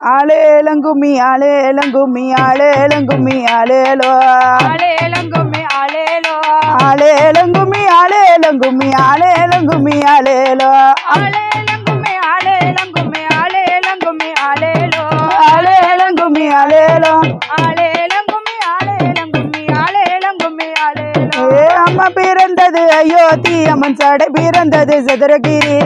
ஆளேலங்கும்மி ஆளேலங்கும்மி ஆளேலங்கும்மி ஆளேலோ ஆளேலங்கும்மி ஆளேலோ ஆளேலங்கும்மி ஆளேலங்கும்மி ஆளேலங்கும்மி ஆளேலோ ஆளேலங்கும்மி ஆளேலங்கும்மி ஆளேலங்கும்மி ஆளேலோ ஆளேலங்கும்மி ஆளேலோ ஆளேலங்கும்மி ஆளேலங்கும்மி ஆளேலங்கும்மி ஆளேலோ ஏ அம்மா பிறந்தது அயோத்தி அம்மன் சடை பிறந்தது சதுரகிரி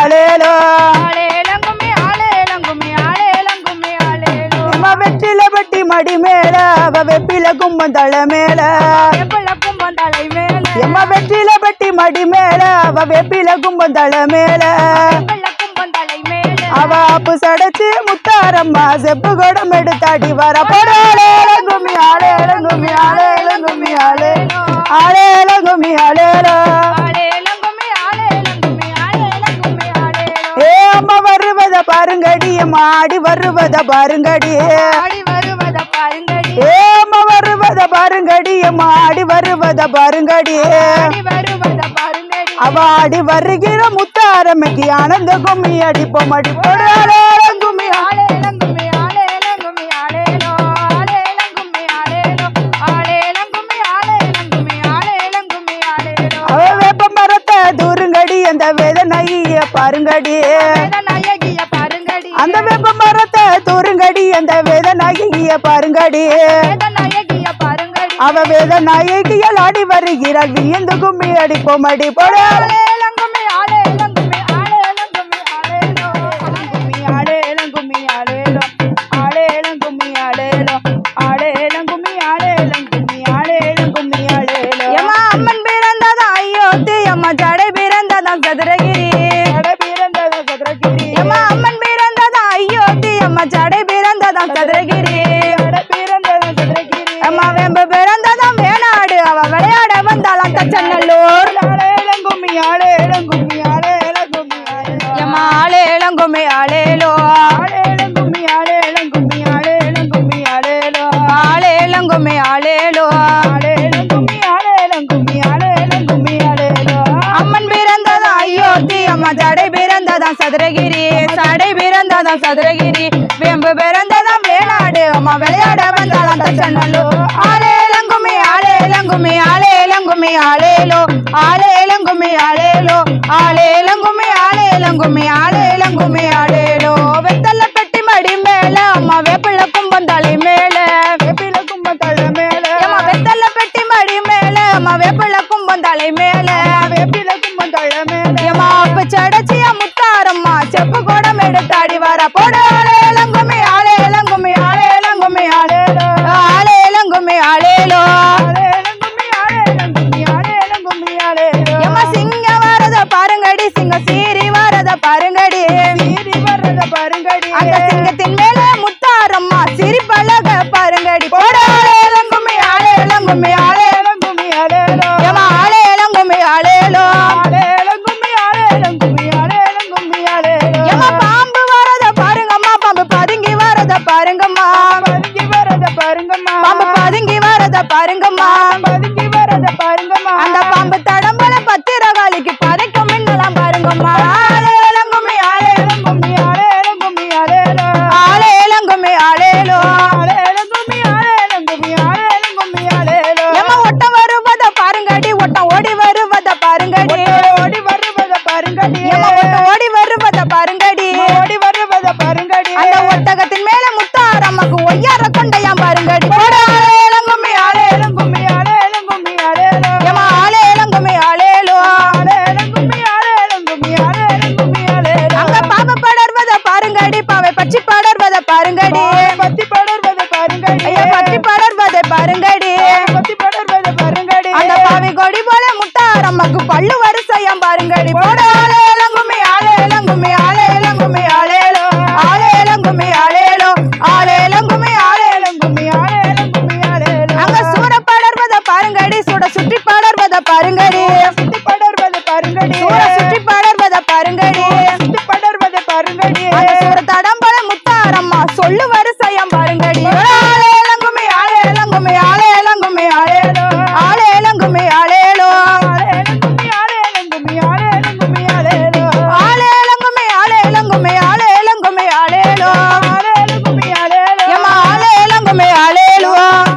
ஆளேலோ. ஆளேலங்கும்மி ஆளேலங்கும்மி ஆளேலங்கும்மி ஆளேலோ. அம்மா வெற்றில பட்டி மடி மேல அவ வெப்பில கும்பம் தலை மேல. எம்மா வெற்றில பட்டி மடி மேல அவ வெப்பில கும்பம் தலை மேல. அவ அப்பு சடைச்சு முத்தாரம்மா செப்பு குடம் எடுத்தாடி வர போறாளேலங்கும்மி ஆளேலங்கும்மி ஆளேலோ. ஏ அம்மா வருவத பாருங்கடி. ஆடி வருவத பாருங்கடி. ஆடி வருவத பாருங்கடி. ஏ அம்மா வருவத பாருங்கடி. அம்மா ஆடி வருவத பாருங்கடி. ஆடி வருவத பாருங்கடி. அவ ஆடி வருகிற முத்தாரமைக்கு ஆனந்த கும்மி அடிப்போம். அடிப்போம். ஆளேலங்கும்மி ஆளேலங்கும்மி பாருங்கடி. வேத அந்த வேப்ப மரத்தை தூருங்கடி. அந்த வேத நாயகிய பாருங்கடி. அவ வேதநாயகியால் ஆடி வருகிறாள். வியந்து கும்மி அடிப்போம் அடிப்போம். ஆளேலங்கும்மி தச்சநல்லூர் ஆளேலங்கும்மி ஆளேலங்கும்மி ஆளேலங்கும்மி ஆளேலோ ஆளேலங்கும்மி ஆளேலோ ஆளேலங்கும்மி ஆளேலங்கும்மி ஆளேலங்கும்மி ஆளேலோ ஆளேலங்கும்மி ஆளேலோ ஆளேலங்கும்மி ஆளேலங்கும்மி ஆளேலங்கும்மி ஆளேலோ அம்மன் பிறந்ததா அயோத்தி அம்மா ஜடை பிறந்ததா சதுரகிரி சடை பிறந்ததா சதுரகிரி. வேம்பு பிறந்ததா வேளாடு அம்மா விளையாட வந்தாளாம் தச்சநல்லூர். எடுத்தாடி வர பதுங்கி பாருங்கம்மா. அந்த பாம்பு தடம்பல பத்திரகாளிக்கு பதைக்கும் மின்னலாம் பாருங்கம்மா. ஆளேலங்கும்மி ஆளே ஆளேலங்கும்மி ஆளேலங்கும்மி ஆளேலோ ஆளேலங்கும்மி ஆளேலோ ஆளேலங்கும்மி ஆளேலங்கும்மி ஆளேலங்கும்மி ஆளேலோ ஏமா ஒட்டம் வருவத பாருங்கடி ஒட்டம் ஓடி வருவத பாருங்கடி. ஓடி வருவத பாருங்கடி. படர்வத பாருங்கடி. பத்தி படர்வத பாருங்கடி. ஐயா பச்சி படர்வத பாருங்கடி. பத்தி படர்வத பாருங்கடி. அந்த பாவி கொடி போல முட்டாரம்மாக்கு பல்லு வரிசையாம் பாருங்கடி. போட